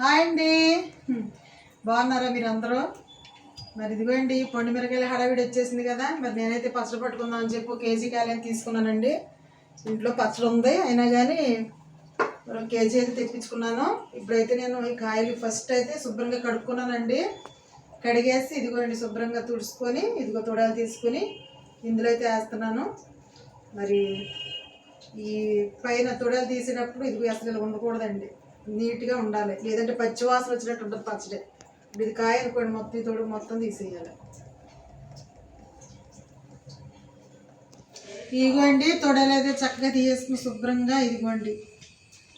Hi అండి. బాగున్నారా మీరు అందరూ మరి ఇదిగోండి పండు మిరకాయల హడావిడి వచ్చేసింది కదా. మరి నేనైతే పచ్చడి పట్టుకుందాం అని చెప్పి కేజీ కాయలు తీసుకున్నానండి. ఇంట్లో పచ్చడి ఉంది అయినా కానీ ఒక కేజీ అయితే తెప్పించుకున్నాను. ఇప్పుడైతే నేను ఈ కాయలు ఫస్ట్ అయితే శుభ్రంగా కడుక్కున్నానండి. కడిగేసి ఇదిగోండి శుభ్రంగా తుడుచుకొని ఇదిగో తొడాలు తీసుకుని ఇందులో అయితే వేస్తున్నాను. మరి ఈ పైన తొడలు తీసేటప్పుడు ఇది అసలు ఇలా ఉండకూడదండి. నీట్గా ఉండాలి. లేదంటే పచ్చివాసన వచ్చినట్టు ఉంటుంది పచ్చడి. ఇప్పుడు ఇది కాయ అనుకోండి మొత్తం తోడు తొడుగు మొత్తం తీసేయాలి. ఇదిగోండి తొడలు అయితే చక్కగా తీసేసుకుని శుభ్రంగా ఇదిగోండి.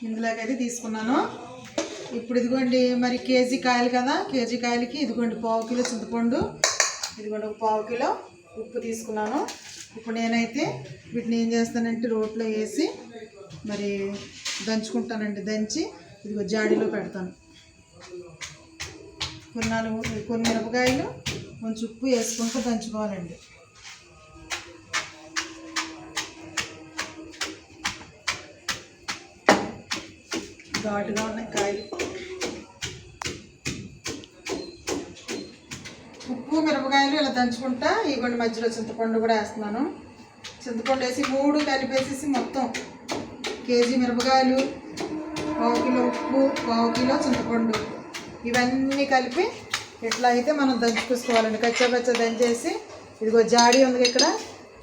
ఇందులోకైతే అయితే తీసుకున్నాను. ఇప్పుడు ఇదిగోండి మరి కేజీ కాయలు కదా? కేజీ కాయలకి ఇదిగోండి పావు కిలో చింతపండు ఇదిగోండి ఒక పావు కిలో ఉప్పు తీసుకున్నాను. ఇప్పుడు నేనైతే వీటిని ఏం చేస్తానంటే రోట్లో వేసి మరి దంచుకుంటానండి దంచి ఇదిగో జాడీలో పెడతాను. కొన్ని నాలుగు కొన్ని మిరపకాయలు కొంచెం ఉప్పు వేసుకుంటూ దంచుకోవాలండి. ఘాటుగా ఉన్నాయి కాయలు. ఉప్పు మిరపకాయలు ఇలా దంచుకుంటా ఇవ్వండి మధ్యలో చింతపండు కూడా వేస్తున్నాను. చింతపండు వేసి మూడు కలిపేసేసి మొత్తం కేజీ మిరపకాయలు పావు కిలో ఉప్పు పావు కిలో చింతపండు. ఇవన్నీ కలిపి ఇట్లా అయితే మనం దంచుకోవాలండి కచ్చా పచ్చ దంచేసి ఇదిగో జాడీ ఉంది ఇక్కడ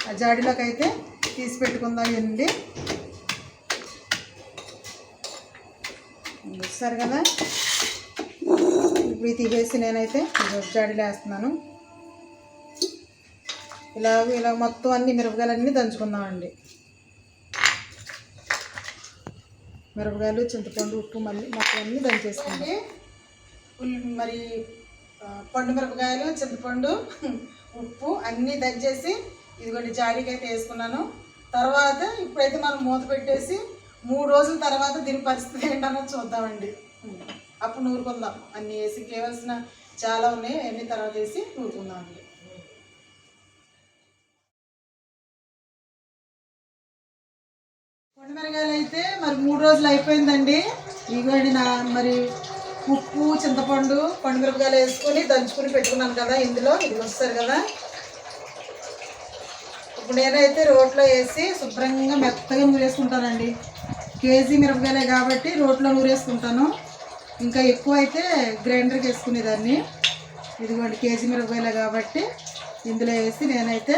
ఆ జాడీలోకి అయితే తీసి పెట్టుకుందాం ఇవన్నీ చూస్తారు కదా? ఇప్పుడు తీసేసి నేనైతే జాడీలు జాడీలో వేస్తున్నాను. ఇలాగ ఇలా మొత్తం అన్ని మిరపకాయలన్నీ దంచుకుందామండి. మిరపకాయలు చింతపండు ఉప్పు మళ్ళీ మొత్తం అన్నీ దంచేసుకోండి మరి పండు మిరపకాయలు చింతపండు ఉప్పు అన్నీ దంచేసి ఇదిగోండి జాడీకి అయితే వేసుకున్నాను. తర్వాత ఇప్పుడైతే మనం మూత పెట్టేసి మూడు రోజుల తర్వాత దీని పరిస్థితి ఏంటన్నో చూద్దామండి. అప్పుడు నూరుకుందాం. అన్నీ వేసి కేవలసిన చాలా ఉన్నాయి అన్ని తర్వాత వేసి నూరుకుందామండి. మిరగాయలు అయితే మరి మూడు రోజులు అయిపోయిందండి. ఇగోండి నా మరి ఉప్పు చింతపండు పండుమిరపకాయలు వేసుకొని దంచుకొని పెట్టుకున్నాను కదా ఇందులో. ఇది వస్తారు కదా. ఇప్పుడు నేనైతే రోట్లో వేసి శుభ్రంగా మెత్తగా నూరేసుకుంటానండి. కేజీ మిరపకాయలే కాబట్టి రోట్లో నూరేసుకుంటాను. ఇంకా ఎక్కువ అయితే గ్రైండర్కి వేసుకునేదాన్ని. ఇదిగోండి కేజీ మిరపకాయలే కాబట్టి ఇందులో వేసి నేనైతే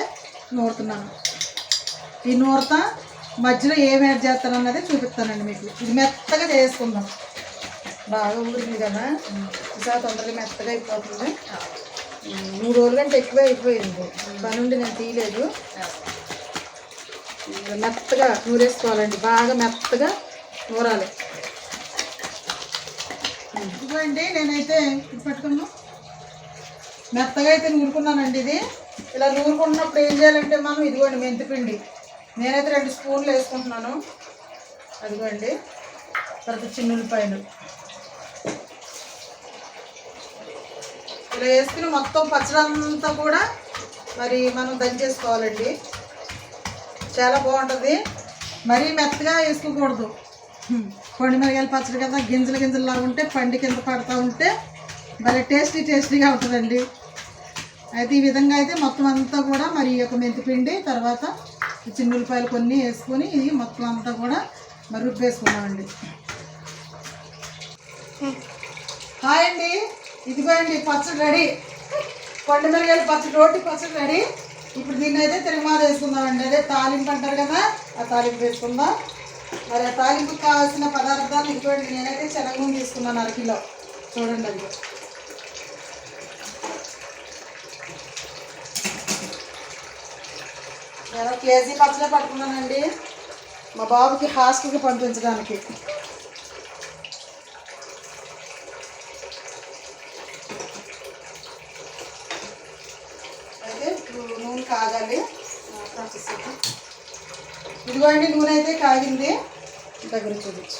నూరుతున్నాను. ఈ నూరత మధ్యలో ఏం యాడ్ చేస్తాను అన్నది చూపిస్తానండి మీకు. ఇది మెత్తగా చేసుకుందాం. బాగా ఊరింది కదా. ఈసారి తొందరగా మెత్తగా అయిపోతుంది. మూడు రోజుల కంటే ఎక్కువ అయిపోయింది. పనుండి నేను తీయలేదు. మెత్తగా నూరేసుకోవాలండి. బాగా మెత్తగా నూరాలి. ఉమ్, ఇదిగోండి నేనైతే ఇది పట్టుకున్నా మెత్తగా అయితే నూరుకున్నానండి ఇది. ఇలా నూరుకున్నప్పుడు ఏం చేయాలంటే మనం ఇదిగోండి మెంతిపిండి. నేనైతే రెండు స్పూన్లు వేసుకుంటున్నాను. అదిగోండి. తర్వాత చిన్న ఉల్లిపాయలు ఇలా వేసుకుని మొత్తం పచ్చడంతా కూడా మరి మనం దంచేసుకోవాలండి. చాలా బాగుంటుంది. మరీ మెత్తగా వేసుకోకూడదు. హ్మ్. పండు మిరగాయల పచ్చడి కదా గింజలు గింజలులా ఉంటే పండు కింద పడుతూ ఉంటే భలే టేస్టీ టేస్టీగా ఉంటుందండి. అయితే ఈ విధంగా అయితే మొత్తం అంతా కూడా మరి ఈ యొక్క మెంతిపిండి తర్వాత చిన్న ఉల్లిపాయలు కొన్ని వేసుకొని ఇది మొత్తం అంతా కూడా మరి రుబ్బేసుకున్నామండి. హాయ్ అండి. ఇదిగో అండి పచ్చడి రెడీ. కొండ మిరగాయలు పచ్చడి రోటి పచ్చడి రెడీ. ఇప్పుడు దీన్ని అయితే తిరుమాద వేసుకుందామండి. అదే తాలింపు అంటారు కదా ఆ తాలింపు వేసుకుందాం. మరి ఆ తాలింపుకి కావాల్సిన పదార్థాలు ఇదిగోండి నేనైతే శనగం తీసుకున్నాను అరకిలో చూడండి అది. నేను కేజీ పచ్చడే పట్టుకున్నానండి. మా బాబుకి హాస్టల్కి పంపించడానికి. అయితే ఇప్పుడు నూనె కాగాలి. ఇదిగో అండి నూనె అయితే కాగింది. దగ్గర చూపించు.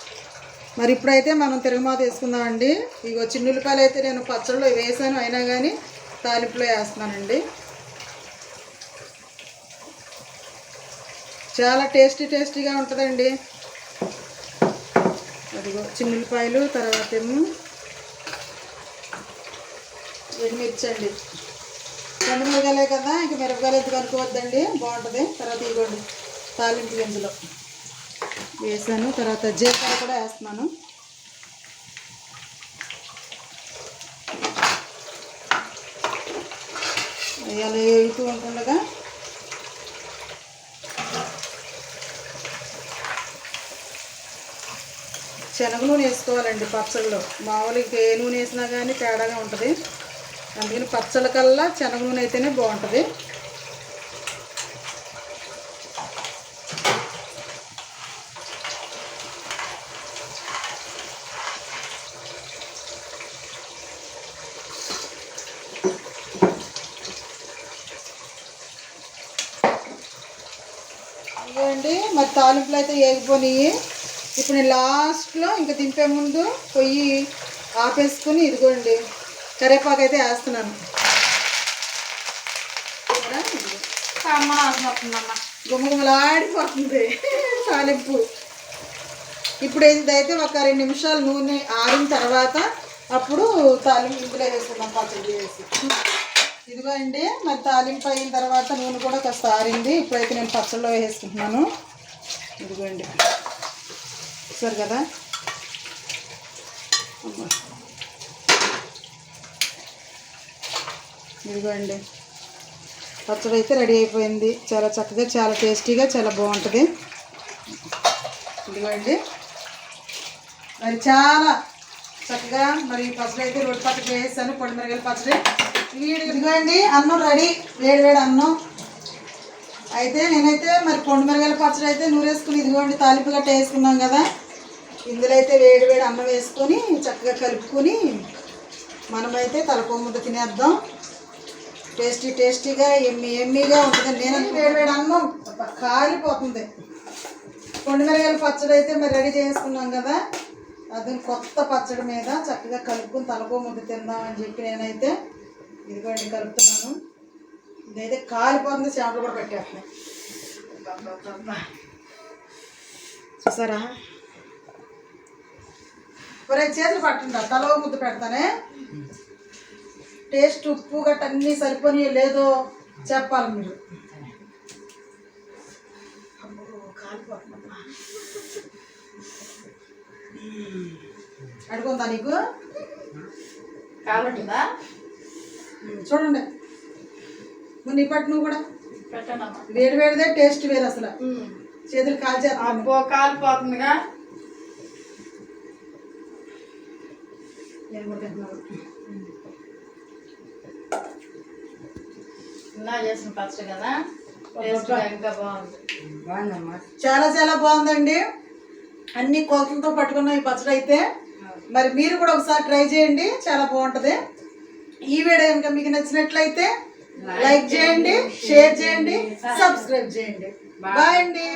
మరి ఇప్పుడైతే మనం తిరుగుమాత వేసుకుందామండి. ఇగో చిన్నులపాయలు అయితే నేను పచ్చళ్ళు వేసాను అయినా కానీ తాలింపులో వేస్తున్నానండి. చాలా టేస్టీ టేస్టీగా ఉంటుందండి. అదిగో చిన్నులపాయలు తర్వాత ఏమో మిర్చండి అండి. రెండు మిరగాలే కదా ఇంక మిరపకాయలు ఎందుకు అనుకోవద్దండి? బాగుంటుంది. తర్వాత ఇవ్వండి తాలింపు గింజలు వేసాను. తర్వాత జీలకర్ర కూడా వేస్తున్నాను. అలా వేగుతూ ఉంటుండగా శనగ నూనె వేసుకోవాలండి పచ్చళ్ళు. మామూలుగా ఏ నూనె వేసినా కానీ తేడాగా ఉంటుంది. అందుకని పచ్చళ్ళ కల్లా శనగ నూనె అయితేనే బాగుంటుంది. అండి మరి తాలింపులు అయితే వేగిపోయినాయి ఇప్పుడు నేను లాస్ట్లో ఇంకా దింపే ముందు పొయ్యి ఆపేసుకుని ఇదిగోండి కరివేపాకు అయితే వేస్తున్నాను. గుమగుమలాడిపోతుంది. తాలింపు. ఇప్పుడు ఇదైతే ఒక రెండు నిమిషాలు నూనె ఆరిన తర్వాత అప్పుడు తాలింపు ఇందులో వేసుకుందాం పచ్చడి వేసి. ఇదిగో అండి మరి తాలింపు అయిన తర్వాత నూనె కూడా కాస్త ఆరింది. ఇప్పుడైతే నేను పచ్చళ్ళలో వేసుకుంటున్నాను. ఇదిగోండి. సరే కదా? ఇదిగోండి. పచ్చడి అయితే రెడీ అయిపోయింది. చాలా చక్కగా చాలా టేస్టీగా చాలా బాగుంటుంది. ఇదిగోండి. మరి చాలా చక్కగా మరి పచ్చడి అయితే రోడ్డు పచ్చడి వేసాను పొడి మిరగల పచ్చడి. ఇదిగోండి. అన్నం రెడీ. వేడి వేడి అన్నం. అయితే నేనైతే మరి పొండు మిరగాయల పచ్చడి అయితే నూరేసుకుని ఇదిగోండి తాలింపు గట్ట వేసుకున్నాం కదా. ఇందులో అయితే వేడి వేడి అన్నం వేసుకొని చక్కగా కలుపుకొని మనమైతే తలకో ముద్ద తినేద్దాం. టేస్టీ టేస్టీగా ఎమ్మి ఎమ్మిగా ఉంటుంది. నేనంటే వేడి వేడి అన్నం కాలిపోతుంది పొండు మిరగాయల పచ్చడి అయితే మరి రెడీ చేసుకున్నాం కదా. అది కొత్త పచ్చడి మీద చక్కగా కలుపుకొని తలపో ముద్ద తిందామని చెప్పి నేనైతే ఇదిగోండి కలుపుతున్నాను. ఇదైతే కాలిపోతుంది చేపలు కూడా పెట్టేస్తున్నాయి చూసారా? ఒరే చేతులు పట్టండి తలో ముద్ద పెడతానే. టేస్ట్ ఉప్పు గట్ట అన్నీ సరిపోని లేదో చెప్పాలి మీరు. అడుగుందా నీకు? కాబట్టిందా చూడండి. నీ పట్టు నువ్వు కూడా. వేడి వేడిదే టేస్ట్ వేరు అసలు. చేతులు అబ్బో కాలిపోతుందిగా నేను కూడా తింటున్నాను ఇలా చేసిన పచ్చడి కదా? టేస్ట్ ఇంకా బాగుంది. చాలా చాలా బాగుందండి. అన్ని కొలతలతో పట్టుకున్న ఈ పచ్చడి అయితే. మరి మీరు కూడా ఒకసారి ట్రై చేయండి. చాలా బాగుంటుంది. ఈ వీడియో కనుక మీకు నచ్చినట్లయితే లైక్ చేయండి షేర్ చేయండి సబ్స్క్రైబ్ చేయండి. బాయ్ అండి.